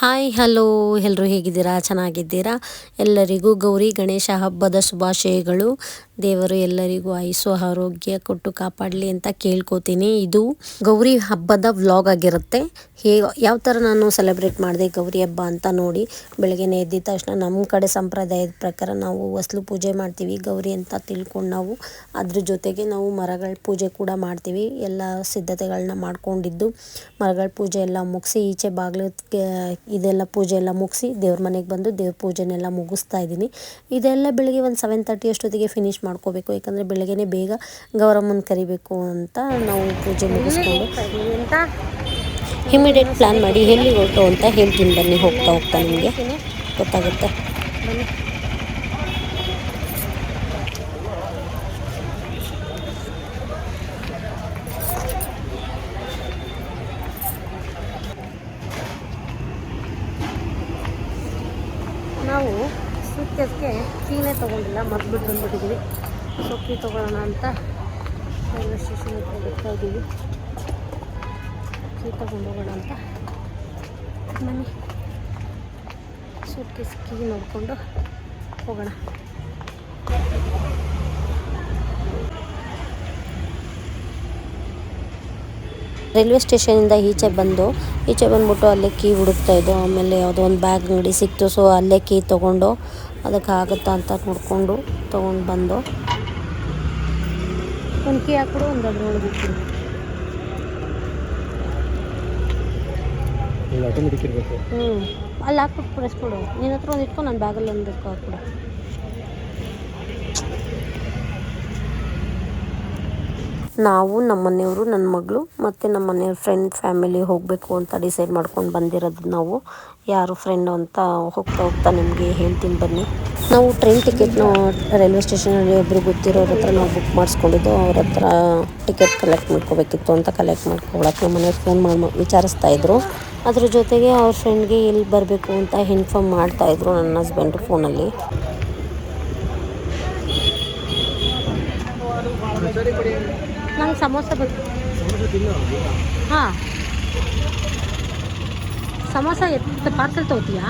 Hi hello ಎಲ್ಲರೂ ಹೇಗಿದ್ದೀರಾ? ಚೆನ್ನಾಗಿದ್ದೀರಾ? ಎಲ್ಲರಿಗೂ ಗೌರಿ ಗಣೇಶ ಹಬ್ಬದ ಶುಭಾಶಯಗಳು. ದೇವರು ಎಲ್ಲರಿಗೂ ಆಯುಸು ಆರೋಗ್ಯ ಕೊಟ್ಟು ಕಾಪಾಡಲಿ ಅಂತ ಕೇಳ್ಕೊತೀನಿ. ಇದು ಗೌರಿ ಹಬ್ಬದ ವ್ಲಾಗ್ ಆಗಿರುತ್ತೆ. ಹೇ, ಯಾವ ಥರ ನಾನು ಸೆಲೆಬ್ರೇಟ್ ಮಾಡಿದೆ ಗೌರಿ ಹಬ್ಬ ಅಂತ ನೋಡಿ ಬೆಳಗ್ಗೆ ಎದ್ದಿದ ತಕ್ಷಣ ನಮ್ಮ ಕಡೆ ಸಂಪ್ರದಾಯದ ಪ್ರಕಾರ ನಾವು ಹೊಸ್ಲು ಪೂಜೆ ಮಾಡ್ತೀವಿ. ಗೌರಿ ಅಂತ ತಿಳ್ಕೊಂಡು ನಾವು ಅದ್ರ ಜೊತೆಗೆ ನಾವು ಮರಗಳ ಪೂಜೆ ಕೂಡ ಮಾಡ್ತೀವಿ. ಎಲ್ಲ ಸಿದ್ಧತೆಗಳನ್ನ ಮಾಡ್ಕೊಂಡಿದ್ದು ಮರಗಳ ಪೂಜೆ ಎಲ್ಲ ಮುಗಿಸಿ ಈಚೆ ಬಾಗಿಲು ಇದೆಲ್ಲ ಪೂಜೆ ಎಲ್ಲ ಮುಗಿಸಿ ದೇವ್ರ ಮನೆಗೆ ಬಂದು ದೇವ್ರ ಪೂಜೆನೆಲ್ಲ ಮುಗಿಸ್ತಾ ಇದ್ದೀನಿ. ಇದೆಲ್ಲ ಬೆಳಿಗ್ಗೆ ಒಂದು ಸೆವೆನ್ ತರ್ಟಿ ಅಷ್ಟೊತ್ತಿಗೆ ಫಿನಿಶ್ ಮಾಡ್ಕೋಬೇಕು. ಯಾಕಂದರೆ ಬೆಳಗ್ಗೆನೆ ಬೇಗ ಗೌರಮ್ಮನ ಕರಿಬೇಕು ಅಂತ ನಾವು ಪೂಜೆ ಮುಗಿಸ್ಕೊಂಡು ಇಮಿಡಿಯೇಟ್ ಪ್ಲ್ಯಾನ್ ಮಾಡಿ ಎಲ್ಲಿ ಹೊರಟು ಅಂತ ಹೇಳ್ತೀನಿ ಬನ್ನಿ. ಹೋಗ್ತಾ ಹೋಗ್ತಾ ನಿಮಗೆ ಗೊತ್ತಾಗುತ್ತೆ? ತಗೊಳ್ಳೋಣ ತೊಗೊಳ್ಳೋಣ ಅಂತ ರೈಲ್ವೆ ಸ್ಟೇಷನ್ ಹತ್ರ ಬರ್ತಾ ಇದ್ದೀವಿ ಅಕ್ಕಿ ತೊಗೊಂಡು ಹೋಗೋಣ ಅಂತ. ಮನೆ ಸುಟ್ಟಿ ಕೀ ನೋಡಿಕೊಂಡು ಹೋಗೋಣ. ರೈಲ್ವೆ ಸ್ಟೇಷನಿಂದ ಈಚೆ ಬಂದು, ಈಚೆ ಬಂದ್ಬಿಟ್ಟು ಅಲ್ಲೇ ಕೀ ಹುಡುಕ್ತಾ ಇದ್ದು, ಆಮೇಲೆ ಯಾವುದೋ ಒಂದು ಬ್ಯಾಗ್, ಅಂಗಡಿ ಸಿಕ್ತು ಸೊ ಅಲ್ಲೇ ಕೀ ತೊಗೊಂಡು ಅದಕ್ಕೆ ಆಗುತ್ತಾ ಅಂತ ನೋಡಿಕೊಂಡು ತೊಗೊಂಡು ಬಂದು ಒಂದು ಕೀ ಹಾಕ್ಬಿಡು ಒಂದು ಅದ್ರೊಳಗೆ ಆಟೋಮೆಟಿಕ್ ಇರಬೇಕು. ಹ್ಞೂ ಅಲ್ಲಿ ಹಾಕ್ಬಿಟ್ಟು ಪ್ರೆಸ್ ಕೊಡು ನಿನ್ನ ಹತ್ರ ಒಂದು ಇಟ್ಕೊಂಡು ನನ್ನ ಬ್ಯಾಗಲ್ಲಿ ಒಂದು ಹಾಕ್ಬಿಡು. ನಾವು ನಮ್ಮ ಮನೆಯವರು ನನ್ನ ಮಗಳು ಮತ್ತು ನಮ್ಮ ಮನೆಯವ್ರ ಫ್ರೆಂಡ್ ಫ್ಯಾಮಿಲಿ ಹೋಗಬೇಕು ಅಂತ ಡಿಸೈಡ್ ಮಾಡ್ಕೊಂಡು ಬಂದಿರೋದು ನಾವು. ಯಾರು ಫ್ರೆಂಡು ಅಂತ ಹೋಗ್ತಾ ಹೋಗ್ತಾ ನಿಮಗೆ ಹೇಳ್ತೀನಿ ಬನ್ನಿ. ನಾವು ಟ್ರೈನ್ ಟಿಕೆಟ್ನ ರೈಲ್ವೆ ಸ್ಟೇಷನಲ್ಲಿ ಒಬ್ಬರು ಗೊತ್ತಿರೋರ ಹತ್ರ ನಾವು ಬುಕ್ ಮಾಡಿಸ್ಕೊಂಡಿದ್ದು ಅವ್ರ ಹತ್ರ ಟಿಕೆಟ್ ಕಲೆಕ್ಟ್ ಮಾಡ್ಕೋಬೇಕಿತ್ತು ಅಂತ ಕಲೆಕ್ಟ್ ಮಾಡ್ಕೊಳಕ್ಕೆ ನಮ್ಮ ಮನೆಯವ್ರು ಫೋನ್ ಮಾಡಿ ವಿಚಾರಿಸ್ತಾ ಇದ್ರು. ಅದ್ರ ಜೊತೆಗೆ ಅವ್ರ ಫ್ರೆಂಡ್ಗೆ ಎಲ್ಲಿ ಬರಬೇಕು ಅಂತ ಇನ್ಫಾರ್ಮ್ ಮಾಡ್ತಾಯಿದ್ರು ನನ್ನ ಹಸ್ಬೆಂಡ್ ಫೋನಲ್ಲಿ ನಂಗೆ ಸಮೋಸ ಬೇಕು ಹಾಂ. ಸಮೋಸ ಎತ್ತ ಪಾರ್ಸಲ್ ತೊಗೋತೀಯಾ?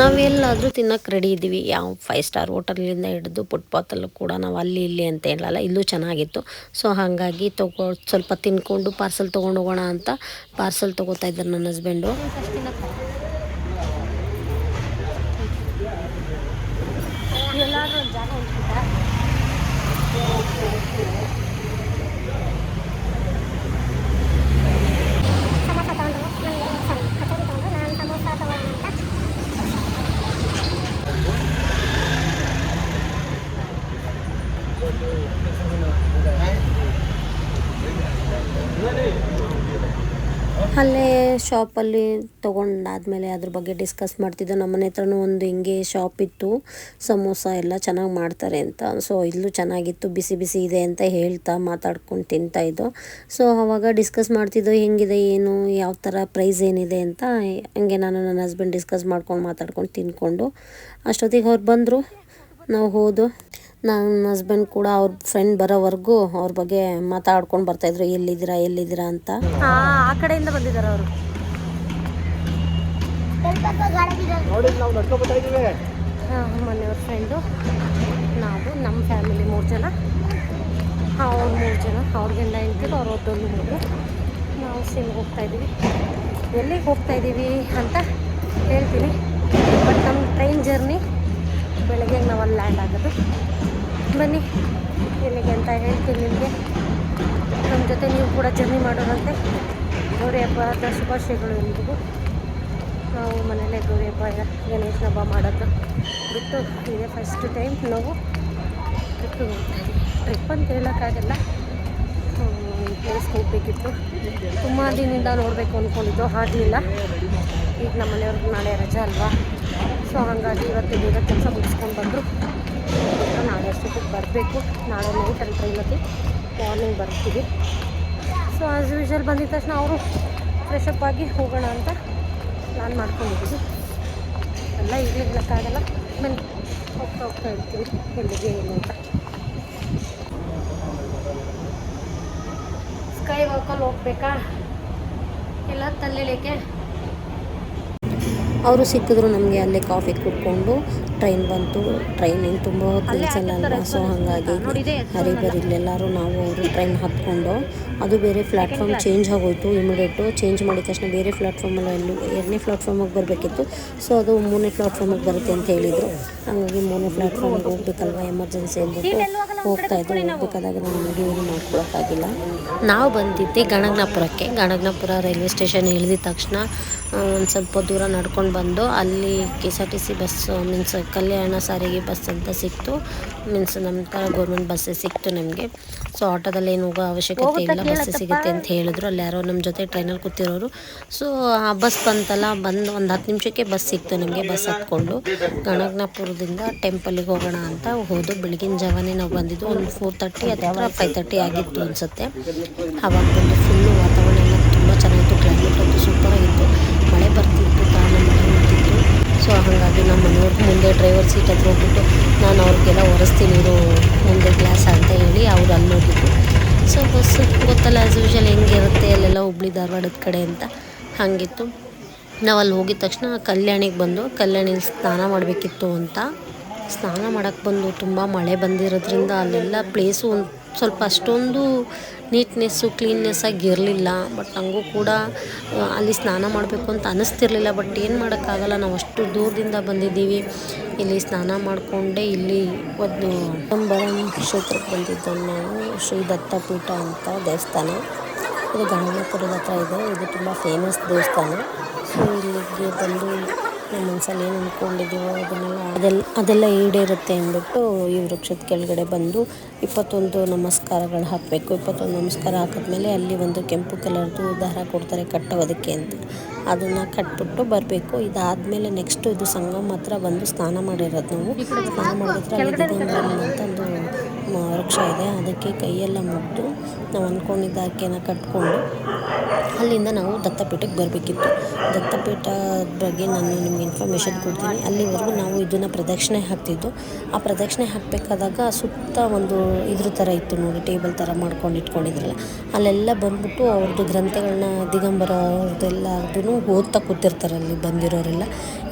ನಾವೆಲ್ಲಾದರೂ ತಿನ್ನಕ್ಕೆ ರೆಡಿ ಇದ್ದೀವಿ. ಯಾವ ಫೈವ್ ಸ್ಟಾರ್ ಹೋಟೆಲಿಂದ ಹಿಡಿದು ಫುಟ್ಪಾತಲ್ಲೂ ಕೂಡ ನಾವು ಅಲ್ಲಿ ಇಲ್ಲಿ ಅಂತ ಹೇಳಲ್ಲ, ಇಲ್ಲೂ ಚೆನ್ನಾಗಿತ್ತು. ಸೊ ಹಾಗಾಗಿ ತಗೋ, ಸ್ವಲ್ಪ ತಿನ್ಕೊಂಡು ಪಾರ್ಸೆಲ್ ತೊಗೊಂಡು ಹೋಗೋಣ ಅಂತ ಪಾರ್ಸೆಲ್ ತೊಗೋತಾ ಇದ್ದಾರೆ ನನ್ನ ಹಸ್ಬೆಂಡು ಎಲ್ಲಾದ್ರೂ ಒಂದು ಜಾಗ ಉಂಟಾ ಅಲ್ಲೇ ಶಾಪಲ್ಲಿ ತಗೊಂಡಾದ್ಮೇಲೆ ಅದ್ರ ಬಗ್ಗೆ ಡಿಸ್ಕಸ್ ಮಾಡ್ತಿದ್ದೋ. ನಮ್ಮ ಮನೆ ಹತ್ರನೂ ಒಂದು ಹಿಂಗೆ ಶಾಪ್ ಇತ್ತು. ಸಮೋಸ ಎಲ್ಲ ಚೆನ್ನಾಗಿ ಮಾಡ್ತಾರೆ ಅಂತ. ಸೊ ಇಲ್ಲೂ ಚೆನ್ನಾಗಿತ್ತು. ಬಿಸಿ ಬಿಸಿ ಇದೆ ಅಂತ ಹೇಳ್ತಾ ಮಾತಾಡ್ಕೊಂಡು ತಿಂತಾ ಇದ್ದು. ಸೊ ಅವಾಗ ಡಿಸ್ಕಸ್ ಮಾಡ್ತಿದ್ದೋ, ಹೆಂಗಿದೆ, ಏನು, ಯಾವ ಥರ ಪ್ರೈಸ್ ಏನಿದೆ ಅಂತ? ಹಂಗೆ ನಾನು ನನ್ನ ಹಸ್ಬೆಂಡ್ ಡಿಸ್ಕಸ್ ಮಾಡ್ಕೊಂಡು ಮಾತಾಡ್ಕೊಂಡು ತಿನ್ಕೊಂಡು ಅಷ್ಟೊತ್ತಿಗೆ ಅವ್ರು ಬಂದರು. ನಾವು ಹೋದು. ನನ್ನ ಹಸ್ಬೆಂಡ್ ಕೂಡ ಅವ್ರ ಫ್ರೆಂಡ್ ಬರೋವರೆಗೂ ಅವ್ರ ಬಗ್ಗೆ ಮಾತಾಡ್ಕೊಂಡು ಬರ್ತಾಯಿದ್ರು ಎಲ್ಲಿದ್ದೀರಾ ಎಲ್ಲಿದ್ದೀರಾ ಅಂತ. ಹಾಂ ಆ ಕಡೆಯಿಂದ ಬಂದಿದ್ದಾರೆ ಅವರು. ಮನೆಯವ್ರ ಫ್ರೆಂಡು ನಾವು ನಮ್ಮ ಫ್ಯಾಮಿಲಿ ಮೂರು ಜನ. ಅವ್ರು ಮೂರು ಜನ ಅವ್ರ ಗಂಡ ಹೆಂಡ್ತಿರು ಅವ್ರ ಒದ್ದೊಂದು ಮೂರು. ನಾವು ಸಿಮ್ಗೆ ಹೋಗ್ತಾಯಿದ್ದೀವಿ ಎಲ್ಲಿಗೆ ಹೋಗ್ತಾ ಇದ್ದೀವಿ ಅಂತ ಹೇಳ್ತೀನಿ. ಲ್ಯಾಂಡ್ ಆಗೋದು ಬನ್ನಿ ಎಲ್ಲಿಗೆ ಅಂತ ಹೇಳ್ತೀನಿ ನಿಮಗೆ. ನಮ್ಮ ಜೊತೆ ನೀವು ಕೂಡ ಜರ್ನಿ ಮಾಡೋರಂತೆ. ಗೌರಿ ಹಬ್ಬದ ಶುಭಾಶಯಗಳು ಎಲ್ರಿಗೂ ನಾವು ಮನೆಯಲ್ಲೇ ಗೌರಿ ಹಬ್ಬ ಗಣೇಶನ ಹಬ್ಬ ಮಾಡೋದು ಬಿಟ್ಟು ಇದೆ ಫಸ್ಟ್ ಟೈಮ್ ನಾವು ಟ್ರಿಪ್ಪಿಗೆ ಹೋಗ್ತಾ ಟ್ರಿಪ್ ಅಂತ ಹೇಳೋಕ್ಕಾಗಲ್ಲ. ಪ್ಲೇಸ್ ಹೋಗಬೇಕಿತ್ತು ತುಂಬ ದಿನದಿಂದ ನೋಡಬೇಕು ಅಂದ್ಕೊಂಡಿದ್ದು ಆಗಲಿಲ್ಲ ಈಗ ನಮ್ಮ ಮನೆಯವ್ರಿಗೆ ನಾಳೆ ರಜೆ ಅಲ್ವಾ? ಸೊ, ಹಾಗಾಗಿ ಇವತ್ತು ಬೇಗ ಕೆಲಸ ಮುಗಿಸ್ಕೊಂಡು ಬಂದರು. ನಾಳೆ ಅಷ್ಟೊತ್ತಿಗೆ ಬರಬೇಕು. ನಾಳೆ ನೈಟ್ ಅಂತ ಇವತ್ತು ಮಾರ್ನಿಂಗ್ ಬರ್ತೀವಿ. ಸೊ ಆಸ್ ಯೂಶ್ವಲ್ ಬಂದಿದ ತಕ್ಷಣ ಅವರು ಫ್ರೆಶಪ್ ಆಗಿ ಹೋಗೋಣ ಅಂತ ಪ್ಲ್ಯಾನ್ ಮಾಡ್ಕೊಂಡಿದ್ದೀವಿ. ಎಲ್ಲ ಈಗಲೇ ಹೇಳೋಕ್ಕಾಗಲ್ಲ ಬನ್ನಿ ಹೋಗ್ತಾ ಹೋಗ್ತಾ ಇರ್ತೀವಿ. ಎಲ್ಲಿಗೆ ಏನು ಅಂತ. ಸ್ಕೈ ವಾಕಲ್ ವಾಕಲ್ಲಿ ಹೋಗ್ಬೇಕಾ? ಇಲ್ಲ ತಲ್ಲಿಳಿಕೆ ಅವರು ಸಿಕ್ಕಿದ್ರು ನಮಗೆ ಅಲ್ಲೇ ಕಾಫಿ ಕುಡ್ಕೊಂಡು. ಟ್ರೈನ್ ಬಂತು. ಟ್ರೈನ್ ಏನು ತುಂಬ ಕೆಲಸ ನಿಲ್ಸಲ್ಲ ಸೊ ಹಾಗಾಗಿ ಹರಿಬರಿಲ್ಲೆಲ್ಲರೂ ನಾವು ಅವರು ಟ್ರೈನ್ ಹತ್ಕೊಂಡು ಅದು ಬೇರೆ ಪ್ಲ್ಯಾಟ್ಫಾರ್ಮ್ ಚೇಂಜ್ ಆಗೋಯ್ತು ಇಮಿಡಿಯೇಟು ಚೇಂಜ್ ಮಾಡಿದ ತಕ್ಷಣ ಬೇರೆ ಪ್ಲ್ಯಾಟ್ಫಾರ್ಮಲ್ಲಿ ಎಲ್ಲೂ ಎರಡನೇ ಪ್ಲ್ಯಾಟ್ಫಾರ್ಮಿಗೆ ಬರಬೇಕಿತ್ತು. ಸೊ ಅದು ಮೂರನೇ ಪ್ಲ್ಯಾಟ್ಫಾರ್ಮಿಗೆ ಬರುತ್ತೆ ಅಂತ ಹೇಳಿದರು. ಹಾಗಾಗಿ ಮೂರನೇ ಪ್ಲಾಟ್ಫಾರ್ಮಿಗೆ ಹೋಗ್ಬೇಕಲ್ವ ಎಮರ್ಜೆನ್ಸಿ ಅಂದ್ಬಿಟ್ಟು ಹೋಗ್ತಾ ಇದ್ದರು ಹೋಗ್ಬೇಕಾದಾಗ ನಮಗೆ ಏನು ಮಾಡ್ಕೊಳಕ್ಕಾಗಿಲ್ಲ. ನಾವು ಬಂದಿದ್ದೆ ಗಣಗ್ನಾಪುರಕ್ಕೆ. ಗಣಗ್ನಾಪುರ ರೈಲ್ವೆ ಸ್ಟೇಷನ್ ಇಳಿದ ತಕ್ಷಣ ಒಂದು ಸ್ವಲ್ಪ ದೂರ ನಡ್ಕೊಂಡು ಬಂದು ಅಲ್ಲಿ K S R T C bus means Kalyana Sarige bus ಅಂತ ಸಿಕ್ತು. ಮೀನ್ಸ್ ನಮ್ಮ ಥರ ಗೌರ್ಮೆಂಟ್ ಬಸ್ಸೇ ಸಿಕ್ತು ನಮಗೆ. ಸೊ ಆಟೋದಲ್ಲಿ ಏನು ಹೋಗೋ ಅವಶ್ಯಕತೆ ಇಲ್ಲ ಬಸ್ ಸಿಗುತ್ತೆ ಅಂತ ಹೇಳಿದ್ರು. ಅಲ್ಲಿ ಯಾರೋ ನಮ್ಮ ಜೊತೆ ಟ್ರೈನಲ್ಲಿ ಕೂತಿರೋರು. ಸೊ ಆ ಬಸ್ ಬಂತಲ್ಲ ಬಂದು ಒಂದು ಹತ್ತು ನಿಮಿಷಕ್ಕೆ ಬಸ್ ಸಿಕ್ತು ನಮಗೆ ಬಸ್ ಹತ್ಕೊಂಡು. ಗಣಗ್ನಾಪುರದಿಂದ ಟೆಂಪಲಿಗೆ ಹೋಗೋಣ ಅಂತ ಹೋದು. ಬೆಳಗಿನ ಜಾವನೇ ನಾವು ಬಂದಿದ್ದು. ಒಂದು ಫೋರ್ ತರ್ಟಿ ಅಥವಾ ಫೈವ್ ತರ್ಟಿ ಆಗಿತ್ತು ಅನಿಸುತ್ತೆ. ಆವಾಗ ಬಂದು ಫುಲ್ಲು ವಾತಾವರಣ ಎಲ್ಲ ತುಂಬ ಚೆನ್ನಾಗಿತ್ತು. ಕ್ಲೈಮೇಟ್ ಅಂತೂ ಸೂಪರಾಗಿತ್ತು ಮಳೆ ಬರ್ತಿತ್ತು ಕಾರಣ ಮಳೆ ಬರ್ತಿತ್ತು ಸೊ ಹಾಗಾಗಿ ನಮ್ಮ ಮನೆಯವ್ರಿಗೆ ಮುಂದೆ ಡ್ರೈವರ್ ಸೀಟ್ ಹತ್ರ ಹೋಗ್ಬಿಟ್ಟು ನಾನು ಅವ್ರಿಗೆಲ್ಲ ಒರೆಸ್ತೀನಿ, ಇರು, ಮುಂದೆ ಗ್ಲಾಸ್ ಅಂತ ಹೇಳಿ ಅವ್ರು ಅಲ್ಲಿ ನೋಡಿದ್ರು ಸೊ ಬಸ್ ಗೊತ್ತಲ್ಲ ಆ್ಯಸ್ ಯೂಶಲ್ ಹೆಂಗಿರುತ್ತೆ ಅಲ್ಲೆಲ್ಲ ಹುಬ್ಳಿ ಧಾರವಾಡದ ಕಡೆ ಅಂತ. ಹಾಗಿತ್ತು. ನಾವು ಅಲ್ಲಿ ಹೋಗಿದ ತಕ್ಷಣ ಕಲ್ಯಾಣಿಗೆ ಬಂದು, ಕಲ್ಯಾಣಿಗೆ ಸ್ನಾನ ಮಾಡಬೇಕಿತ್ತು ಅಂತ. ಸ್ನಾನ ಮಾಡೋಕ್ಕೆ ಬಂದು ತುಂಬ ಮಳೆ ಬಂದಿರೋದ್ರಿಂದ ಅಲ್ಲೆಲ್ಲ ಪ್ಲೇಸು ಒಂದು ಸ್ವಲ್ಪ ಅಷ್ಟೊಂದು ನೀಟ್ನೆಸ್ಸು ಕ್ಲೀನ್ನೆಸ್ ಆಗಿ ಇರಲಿಲ್ಲ. ಬಟ್ ನನಗೂ ಕೂಡ ಅಲ್ಲಿ ಸ್ನಾನ ಮಾಡಬೇಕು ಅಂತ ಅನ್ನಿಸ್ತಿರ್ಲಿಲ್ಲ ಬಟ್ ಏನು ಮಾಡೋಕ್ಕಾಗಲ್ಲ, ನಾವು ಅಷ್ಟು ದೂರದಿಂದ ಬಂದಿದ್ದೀವಿ. ಇಲ್ಲಿ ಸ್ನಾನ ಮಾಡಿಕೊಂಡೆ ಇಲ್ಲಿ ಒಂದು ಕಂಬರಂ ಕ್ಷೇತ್ರಕ್ಕೆ ಬಂದಿದ್ದು ನಾವು ಶ್ರೀ ದತ್ತಪೀಠ ಅಂತ ದೇವಸ್ಥಾನ. ಇದು ಗಣಗಾಪುರದ ಹತ್ರ ಇದೆ. ಇದು ತುಂಬ ಫೇಮಸ್ ದೇವಸ್ಥಾನ. ಸೊ ಇಲ್ಲಿಗೆ ಬಂದು ನಮ್ಮ ಮನಸ್ಸಲ್ಲಿ ಏನು ಅಂದ್ಕೊಂಡಿದ್ದೀವೋ ಅದನ್ನೆಲ್ಲ ಅದೆಲ್ಲ ಅದೆಲ್ಲ ಈಡೇರುತ್ತೆ ಅಂದ್ಬಿಟ್ಟು ಈ ವೃಕ್ಷದ ಕೆಳಗಡೆ ಬಂದು ಇಪ್ಪತ್ತೊಂದು ನಮಸ್ಕಾರಗಳು ಹಾಕಬೇಕು. ಇಪ್ಪತ್ತೊಂದು ನಮಸ್ಕಾರ ಹಾಕಿದ್ಮೇಲೆ ಅಲ್ಲಿ ಒಂದು ಕೆಂಪು ಕಲರ್ದು ದಾರ ಕೊಡ್ತಾರೆ ಕಟ್ಟೋದಕ್ಕೆ ಅಂತ. ಅದನ್ನು ಕಟ್ಬಿಟ್ಟು ಬರಬೇಕು. ಇದಾದಮೇಲೆ ನೆಕ್ಸ್ಟ್ ಇದು ಸಂಗಮ ಹತ್ರ ಬಂದು ಸ್ನಾನ ಮಾಡಿರೋದು ನಾವು. ಸ್ನಾನ ಮಾಡಿದ್ರೆ ಅಲ್ಲಿ ಅಂತ ಒಂದು ಮ- ವೃಕ್ಷ ಇದೆ. ಅದಕ್ಕೆ ಕೈಯೆಲ್ಲ ಮುಗ್ದು ನಾವು ಅಂದ್ಕೊಂಡಿದ್ದ ಆಕೆಯನ್ನ ಕಟ್ಕೊಂಡು ಅಲ್ಲಿಂದ ನಾವು ದತ್ತಪೀಠಕ್ಕೆ ಬರಬೇಕಿತ್ತು. ದತ್ತಪೀಠದ ಬಗ್ಗೆ ನಾನು ನಿಮ್ಗೆ ಇನ್ಫಾರ್ಮೇಷನ್ ಕೊಡ್ತೀನಿ. ಅಲ್ಲಿವರೆಗೂ ನಾವು ಇದನ್ನು ಪ್ರದಕ್ಷಿಣೆ ಹಾಕ್ತಿದ್ದು. ಆ ಪ್ರದಕ್ಷಿಣೆ ಹಾಕಬೇಕಾದಾಗ ಸುತ್ತ ಒಂದು ಇದ್ರ ಥರ ಇತ್ತು ನೋಡಿ ಟೇಬಲ್ ಥರ ಮಾಡ್ಕೊಂಡು ಇಟ್ಕೊಂಡಿದ್ರಲ್ಲ. ಅಲ್ಲೆಲ್ಲ ಬಂದ್ಬಿಟ್ಟು ಅವ್ರದ್ದು ಗ್ರಂಥಗಳನ್ನ ದಿಗಂಬರ ಅವ್ರದ್ದೆಲ್ಲದೂ ಓದ್ತಾ ಕೂತಿರ್ತಾರೆ ಅಲ್ಲಿ ಬಂದಿರೋರೆಲ್ಲ.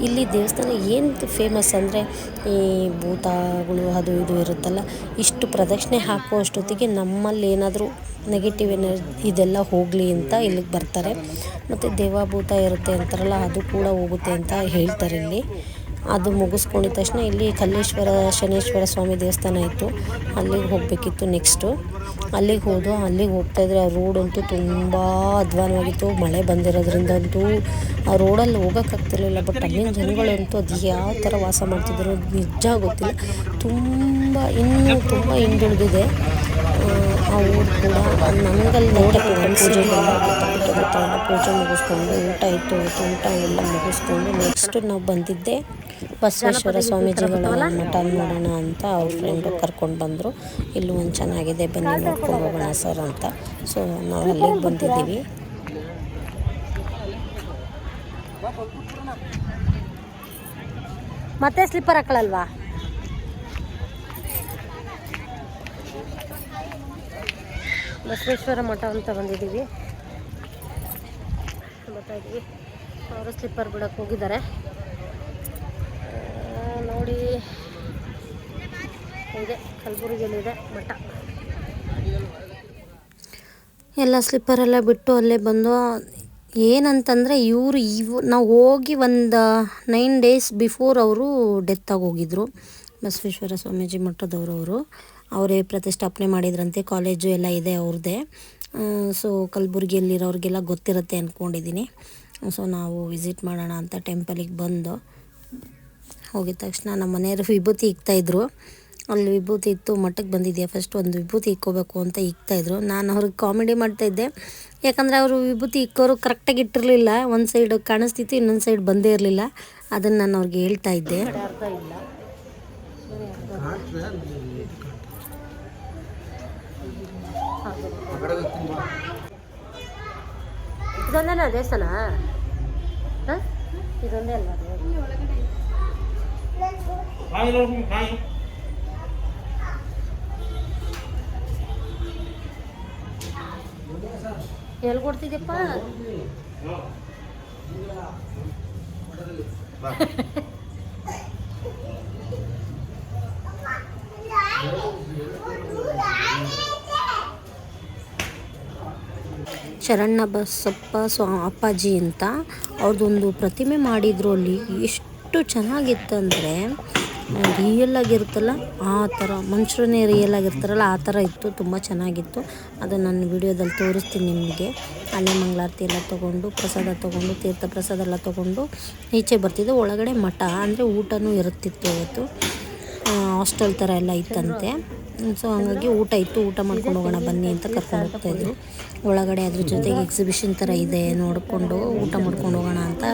ಇಲ್ಲಿ ದೇವಸ್ಥಾನ ಏನು ಫೇಮಸ್ ಅಂದರೆ ಈ ಭೂತಗಳು ಅದು ಇದು ಇರುತ್ತಲ್ಲ, ಇಷ್ಟು ಪ್ರದಕ್ಷಿಣೆ ಹಾಕೋ ಅಷ್ಟೊತ್ತಿಗೆ ನಮ್ಮಲ್ಲಿ ಏನಾದರೂ ನೆಗೆಟಿವ್ ಎನರ್ಜಿ ಇದೆಲ್ಲ ಹೋಗಲಿ ಅಂತ ಇಲ್ಲಿಗೆ ಬರ್ತಾರೆ. ಮತ್ತು ದೇವಭೂತ ಇರುತ್ತೆ ಅಂತಾರಲ್ಲ, ಅದು ಕೂಡ ಹೋಗುತ್ತೆ ಅಂತ ಹೇಳ್ತಾರೆ ಇಲ್ಲಿ. ಅದು ಮುಗಿಸ್ಕೊಂಡಿದ ತಕ್ಷಣ ಇಲ್ಲಿ ಕಲ್ಲೇಶ್ವರ ಶನೇಶ್ವರ ಸ್ವಾಮಿ ದೇವಸ್ಥಾನ ಇತ್ತು ಅಲ್ಲಿಗೆ ಹೋಗಬೇಕಿತ್ತು ನೆಕ್ಸ್ಟು ಅಲ್ಲಿಗೆ ಹೋದು ಅಲ್ಲಿಗೆ ಹೋಗ್ತಾಯಿದ್ರೆ ಆ ರೋಡ್ ಅಂತೂ ತುಂಬ ಅಧ್ವಾನವಾಗಿತ್ತು ಮಳೆ ಬಂದಿರೋದ್ರಿಂದ ಅಂತೂ ಆ ರೋಡಲ್ಲಿ ಹೋಗೋಕ್ಕಾಗ್ತಿರಲಿಲ್ಲ ಬಟ್ ಅಲ್ಲಿನ ಜನಗಳಂತೂ ಅದು ಯಾವ ಥರ ವಾಸ ಮಾಡ್ತಿದ್ರು ನಿಜ ಗೊತ್ತಿಲ್ಲ ತುಂಬ ಇನ್ನೂ ತುಂಬ ಹಿಂದುಳಿದಿದೆ ಆ ಊರು ಕೂಡ ನನಗಲ್ಲಿ ನೋಡೋಕ್ಕೆ ಪೂಜೆ ಹತ್ರ ಪೂಜೆ ಮುಗಿಸ್ಕೊಂಡು ಊಟ ಇತ್ತು ಊಟ ಎಲ್ಲ ಮುಗಿಸ್ಕೊಂಡು ನೆಕ್ಸ್ಟ್ ನಾವು ಬಂದಿದ್ದೆ ಬಸವೇಶ್ವರ ಸ್ವಾಮೀಜಿಗಳ ಮಠ ನೋಡೋಣ ಅಂತ ಅವ್ರ ಫ್ರೆಂಡು ಕರ್ಕೊಂಡು ಬಂದರು. ಇಲ್ಲೂ ಒಂದು ಚೆನ್ನಾಗಿದೆ ಬನ್ನಿ ನೋಡ್ಕೊಂಡು ಹೋಗೋಣ ಸರ್ ಅಂತ. ಸೊ ನಾವು ಅಲ್ಲಿಗೆ ಬಂದಿದ್ದೀವಿ. ಮತ್ತೆ ಸ್ಲಿಪ್ಪರ್ ಹಾಕಳಲ್ವಾ? ಬಸವೇಶ್ವರ ಮಠ ಅಂತ ಬಂದಿದ್ದೀವಿ. ಬರ್ತಾ ಇದ್ದೀವಿ ಅವರು ಸ್ಲಿಪ್ಪರ್ ಬಿಡಕ್ಕೆ ಹೋಗಿದ್ದಾರೆ. ನೋಡಿ. ಇದೆ, ಕಲಬುರಗಿಯಲ್ಲಿದೆ ಮಠ. ಎಲ್ಲ ಸ್ಲಿಪ್ಪರೆಲ್ಲ ಬಿಟ್ಟು ಅಲ್ಲೇ ಬಂದು, ಏನಂತಂದರೆ ಇವರು ಇವು, ನಾವು ಹೋಗಿ ಒಂದು ನೈನ್ ಡೇಸ್ ಬಿಫೋರ್ ಅವರು ಡೆತ್ತಾಗಿ ಆಗೋಗಿದ್ರು ಬಸವೇಶ್ವರ ಸ್ವಾಮೀಜಿ ಮಠದವರು ಅವರು. ಅವರೇ ಪ್ರತಿಷ್ಠಾಪನೆ ಮಾಡಿದ್ರಂತೆ ಕಾಲೇಜು ಎಲ್ಲ ಇದೆ ಅವ್ರದ್ದೇ ಸೊ ಕಲಬುರಗಿಯಲ್ಲಿರೋರಿಗೆಲ್ಲ ಗೊತ್ತಿರುತ್ತೆ ಅಂದ್ಕೊಂಡಿದ್ದೀನಿ ಸೊ ನಾವು ವಿಸಿಟ್ ಮಾಡೋಣ ಅಂತ ಟೆಂಪಲಿಗೆ ಬಂದು ಹೋಗಿದ ತಕ್ಷಣ ನಮ್ಮ ಮನೆಯವರು ವಿಭೂತಿ ಇಕ್ತಾಯಿದ್ರು ಅಲ್ಲಿ ವಿಭೂತಿ ಇತ್ತು, ಮಠಕ್ಕೆ ಬಂದಿದ್ದೆ ಫಸ್ಟ್ ಒಂದು ವಿಭೂತಿ ಇಕ್ಕೋಬೇಕು ಅಂತ ಇಕ್ತಾಯಿದ್ರು ನಾನು ಅವ್ರಿಗೆ ಕಾಮಿಡಿ ಮಾಡ್ತಾಯಿದ್ದೆ ಯಾಕಂದರೆ ಅವರು ವಿಭೂತಿ ಇಕ್ಕೋರು ಕರೆಕ್ಟಾಗಿ ಇಟ್ಟಿರಲಿಲ್ಲ. ಒಂದು ಸೈಡ್ ಕಾಣಿಸ್ತಿತ್ತು, ಇನ್ನೊಂದು ಸೈಡ್ ಬಂದೇ ಇರಲಿಲ್ಲ. ಅದನ್ನು ನಾನು ಅವ್ರಿಗೆ ಹೇಳ್ತಾ ಇದ್ದೆ. ಇದೊಂದೇನ ದೇವಸ್ಥಾನ? ಇದೊಂದೇ ಅಲ್ಲ ಅದು ಎಲ್ಲಿ ಕೊಡ್ತಿದ್ಯಪ್ಪ? ಶರಣ್ಣ ಬಸಪ್ಪ ಸ್ವಾ ಅಪ್ಪಾಜಿ ಅಂತ ಅವ್ರದ್ದೊಂದು ಪ್ರತಿಮೆ ಮಾಡಿದ್ರು ಅಲ್ಲಿ. ಎಷ್ಟು ಚೆನ್ನಾಗಿತ್ತಂದರೆ ರಿಯಲ್ ಆಗಿರುತ್ತಲ್ಲ ಆ ಥರ ಮನುಷ್ಯರನ್ನೇ ರಿಯಲ್ ಆಗಿರ್ತಾರಲ್ಲ ಆ ಥರ ಇತ್ತು, ತುಂಬ ಚೆನ್ನಾಗಿತ್ತು. ಅದು ನಾನು ವಿಡಿಯೋದಲ್ಲಿ ತೋರಿಸ್ತೀನಿ ನಿಮಗೆ. ಅಲ್ಲೇ ಮಂಗಳಾರತಿ ಎಲ್ಲ ತೊಗೊಂಡು, ಪ್ರಸಾದ ತೊಗೊಂಡು, ತೀರ್ಥ ಪ್ರಸಾದ ಎಲ್ಲ ತೊಗೊಂಡು, ಈಚೆ ಬರ್ತಿದ್ದೆ. ಒಳಗಡೆ ಮಠ, ಅಂದರೆ ಊಟನೂ ಇರುತ್ತಿತ್ತು ಇವತ್ತು. ಹಾಸ್ಟೆಲ್ ಥರ ಎಲ್ಲ ಇತ್ತಂತೆ. ಸೊ ಹಂಗಾಗಿ ಊಟ ಇತ್ತು. ಊಟ ಮಾಡ್ಕೊಂಡು ಹೋಗೋಣ ಬನ್ನಿ ಅಂತ ಕರ್ಕೊಂಡು ಹೋಗ್ತಾಯಿದ್ರು ಒಳಗಡೆ ಅದ್ರ ಜೊತೆಗೆ ಎಕ್ಸಿಬಿಷನ್ ಥರ ಇದೆ, ನೋಡಿಕೊಂಡು, ಊಟ ಮಾಡ್ಕೊಂಡು ಹೋಗೋಣ ಅಂತ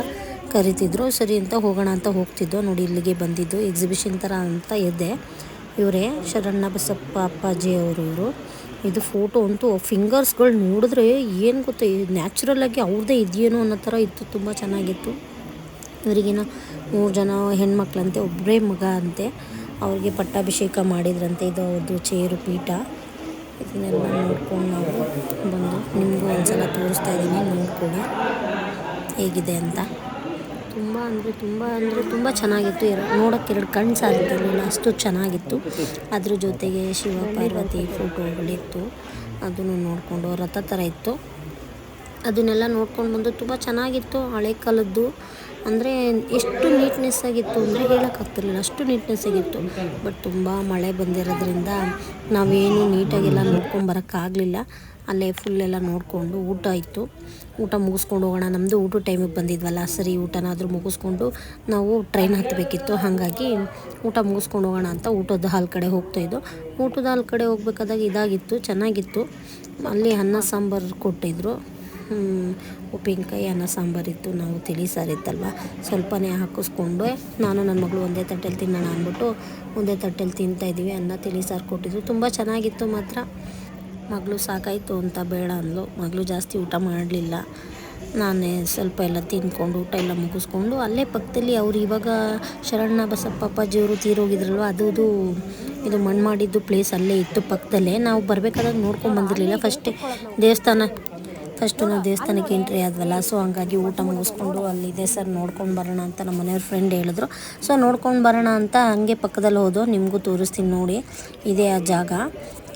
ಕರಿತಿದ್ರು, ಸರಿ ಅಂತ ಹೋಗೋಣ ಅಂತ ಹೋಗ್ತಿದ್ದೋ ನೋಡಿ, ಇಲ್ಲಿಗೆ ಬಂದಿದ್ದು ಎಕ್ಸಿಬಿಷನ್ ಥರ ಅಂತ ಇದೆ. ಇವರೇ, ಶರಣ್ಣ ಬಸಪ್ಪ ಅಪ್ಪಾಜಿ ಅವರು ಇವರು. ಇದು ಫೋಟೋ ಅಂತೂ ಫಿಂಗರ್ಸ್ಗಳು ನೋಡಿದ್ರೆ ಏನು ಗೊತ್ತಾ ನ್ಯಾಚುರಲ್ ಆಗಿ ಅವ್ರದ್ದೇ ಇದೆಯೇನೋ ಅನ್ನೋ ಥರ ಇತ್ತು, ತುಂಬ ಚೆನ್ನಾಗಿತ್ತು. ಇವರಿಗಿನ ಮೂರು ಜನ ಹೆಣ್ಮಕ್ಳಂತೆ ಒಬ್ಬರೇ ಮಗ ಅಂತೆ. ಅವ್ರಿಗೆ ಪಟ್ಟಾಭಿಷೇಕ ಮಾಡಿದ್ರಂತೆ, ಇದು ಅವ್ರದ್ದು ಚೇರು ಪೀಠ. ಇದನ್ನೆಲ್ಲ ನೋಡ್ಕೊಂಡು ನಾವು ಬಂದು, ನಿಮಗೂ ಒಂದ್ಸಲ ತೋರಿಸ್ತಾ ಇದ್ದೀನಿ, ನೋಡ್ಕೊಳ್ಳಿ. ಹೇಗಿದೆ ಅಂತ. ಅಂದರೆ ತುಂಬ ಅಂದರೆ ತುಂಬ ಚೆನ್ನಾಗಿತ್ತು. ನೋಡೋಕ್ಕೆ ಎರಡು ಕಣ್ಣು ಸಾಲುತ್ತಿರಲಿಲ್ಲ ಅಷ್ಟು ಚೆನ್ನಾಗಿತ್ತು. ಅದ್ರ ಜೊತೆಗೆ ಶಿವ ಪಾರ್ವತಿ ಫೋಟೋಗಳಿತ್ತು ಅದನ್ನು ನೋಡಿಕೊಂಡು ರಥ ಥರ ಇತ್ತು. ಅದನ್ನೆಲ್ಲ ನೋಡ್ಕೊಂಡು ಬಂದು ತುಂಬ ಚೆನ್ನಾಗಿತ್ತು ಹಳೆ ಕಾಲದ್ದು. ಅಂದರೆ ಎಷ್ಟು ನೀಟ್ನೆಸ್ ಆಗಿತ್ತು ಅಂದರೆ ಹೇಳೋಕ್ಕಾಗ್ತಿರಲಿಲ್ಲ ಅಷ್ಟು ನೀಟ್ನೆಸ್ ಆಗಿತ್ತು. ಬಟ್ ತುಂಬ ಮಳೆ ಬಂದಿರೋದ್ರಿಂದ ನಾವೇನು ನೀಟಾಗೆಲ್ಲ ನೋಡ್ಕೊಂಡು ಬರೋಕ್ಕಾಗಲಿಲ್ಲ ಅಲ್ಲೇ ಫುಲ್ ಎಲ್ಲ ನೋಡಿಕೊಂಡು ಊಟ ಇತ್ತು ಊಟ ಮುಗಿಸ್ಕೊಂಡು ಹೋಗೋಣ. ನಮ್ಮದು ಊಟ ಟೈಮಿಗೆ ಬಂದಿದ್ವಲ್ಲ ಸರಿ ಊಟನಾದರೂ ಮುಗಿಸ್ಕೊಂಡು ನಾವು ಟ್ರೈನ್ ಹತ್ತಬೇಕಿತ್ತು ಹಾಗಾಗಿ ಊಟ ಮುಗಿಸ್ಕೊಂಡು ಹೋಗೋಣ ಅಂತ ಊಟದ ಹಾಲ್ ಕಡೆ ಹೋಗ್ತಾಯಿದ್ದು ಊಟದ ಹಾಲ್ ಕಡೆ ಹೋಗ್ಬೇಕಾದಾಗ ಇದಾಗಿತ್ತು ಚೆನ್ನಾಗಿತ್ತು. ಅಲ್ಲಿ ಅನ್ನ ಸಾಂಬಾರು ಕೊಟ್ಟಿದ್ರು. ಹ್ಮ್, ಉಪ್ಪಿನಕಾಯಿ ಅನ್ನ ಸಾಂಬಾರಿತ್ತು ನಾವು ತಿಳಿ ಸಾರಿತ್ತಲ್ವ ಸ್ವಲ್ಪನೇ ಹಾಕಿಸ್ಕೊಂಡು. ನಾನು ನನ್ನ ಮಗಳು ಒಂದೇ ತಟ್ಟೆಲಿ ತಿನ್ನೋಣ ಅಂದ್ಬಿಟ್ಟು ಒಂದೇ ತಟ್ಟೆಲಿ ತಿಂತಾಯಿದ್ದೀವಿ ಅನ್ನ ತಿಳಿ ಸಾರು ಕೊಟ್ಟಿದ್ರು. ತುಂಬ ಚೆನ್ನಾಗಿತ್ತು ಮಾತ್ರ. ಮಗಳು ಸಾಕಾಯಿತು ಅಂತ ಬೇಡ ಅಂದ್ಲು. ಮಗಳು ಜಾಸ್ತಿ ಊಟ ಮಾಡಲಿಲ್ಲ. ನಾನೇ ಸ್ವಲ್ಪ ಎಲ್ಲ ತಿಂದ್ಕೊಂಡು ಊಟ ಎಲ್ಲ ಮುಗಿಸ್ಕೊಂಡು ಅಲ್ಲೇ ಪಕ್ಕದಲ್ಲಿ ಅವ್ರು ಇವಾಗ ಶರಣ್ಣ ಬಸಪ್ಪ ಅಪ್ಪಾಜಿಯವರು ತೀರೋಗಿದ್ರಲ್ವ, ಅದು ಇದು ಇದು ಮಣ್ಣು ಮಾಡಿದ್ದು ಪ್ಲೇಸ್ ಅಲ್ಲೇ ಇತ್ತು ಪಕ್ಕದಲ್ಲೇ. ನಾವು ಬರಬೇಕಾದಾಗ ನೋಡ್ಕೊಂಡು ಬಂದಿರಲಿಲ್ಲ. ಫಸ್ಟೇ ದೇವಸ್ಥಾನ ಫಸ್ಟು ನಾವು ದೇವಸ್ಥಾನಕ್ಕೆ ಎಂಟ್ರಿ ಆದ್ವಲ್ಲ ಸೊ ಹಂಗಾಗಿ ಊಟ ಮುಗಿಸ್ಕೊಂಡು ಅಲ್ಲಿದೆ ಸರ್ ನೋಡ್ಕೊಂಡು ಬರೋಣ ಅಂತ ನಮ್ಮ ಮನೆಯವ್ರ ಫ್ರೆಂಡ್ ಹೇಳಿದ್ರು. ಸೊ ನೋಡ್ಕೊಂಡು ಬರೋಣ ಅಂತ ಹಂಗೆ ಪಕ್ಕದಲ್ಲಿ ಹೋದೋ, ನಿಮಗೂ ತೋರಿಸ್ತೀನಿ ನೋಡಿ. ಇದೇ ಆ ಜಾಗ.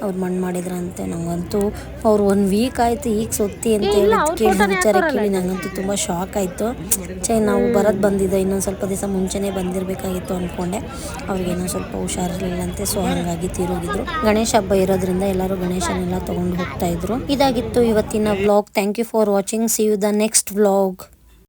ಅವ್ರು ಮಣ್ಣು ಮಾಡಿದ್ರಂತೆ ನಂಗಂತೂ. ಅವ್ರು ಒಂದು ವೀಕ್ ಆಯಿತು ಈಗ ಸೊತ್ತಿ ಅಂತ ಹೇಳಿ ಕೇಳಿ ವಿಚಾರ ಕೇಳಿ ನಂಗಂತೂ ತುಂಬ ಶಾಕ್ ಆಯಿತು. ಚೈ ನಾವು ಬರೋದು ಬಂದಿದ್ದೆ ಇನ್ನೊಂದು ಸ್ವಲ್ಪ ದಿವಸ ಮುಂಚೆನೇ ಬಂದಿರಬೇಕಾಗಿತ್ತು ಅಂದ್ಕೊಂಡೆ ಅವ್ರಿಗೇನೋ ಸ್ವಲ್ಪ ಸ್ವಲ್ಪ ಹುಷಾರಿರ್ಲಿಲ್ಲಂತೆ ಸೊ ಹಂಗಾಗಿ ತೀರೋಗಿದ್ರು. ಗಣೇಶ ಹಬ್ಬ ಇರೋದ್ರಿಂದ ಎಲ್ಲರೂ ಗಣೇಶನೆಲ್ಲ ತೊಗೊಂಡು ಹೋಗ್ತಾ ಇದ್ರು. ಇದಾಗಿತ್ತು ಇವತ್ತಿನ vlog thank you for watching see you the next vlog